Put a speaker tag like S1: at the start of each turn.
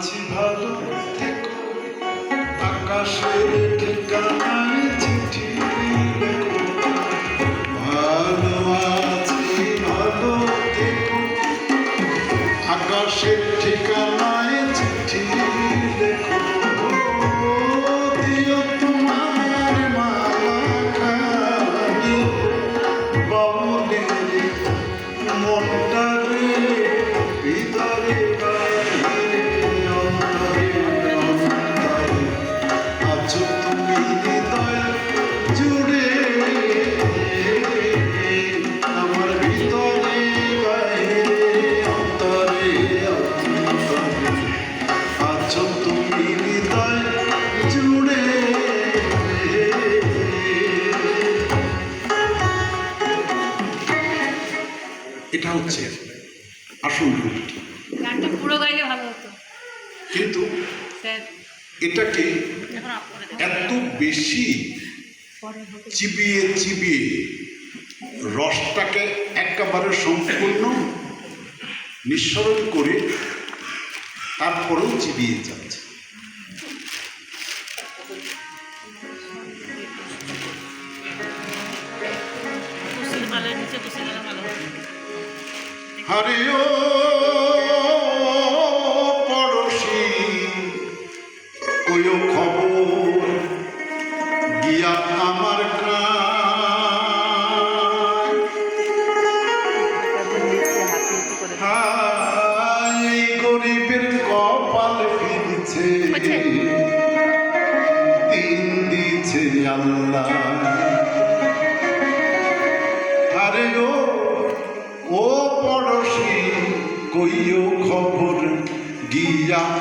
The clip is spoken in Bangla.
S1: আছি ভালো থেকো আকাশের ঠিকানায় চিঠি ভালো আছি ভালো থেকো। আকাশের ঠিকানায় চিঠি লেখো। এটা হচ্ছে আসল রূপটি কিন্তু এটাকে এত বেশি চিবিয়ে চিবিয়ে রসটাকে একেবারে সম্পূর্ণ নিঃসরণ করে তারপরেও চিবিয়ে যাচ্ছে।
S2: নিচে বসে ভালো। হতো
S1: হরে ও পড়শি কইও খবর গিয়া আমার গরিবের কপাল ফিরছে। দিন দিছে আল্লাহ। কইও খবর গিয়া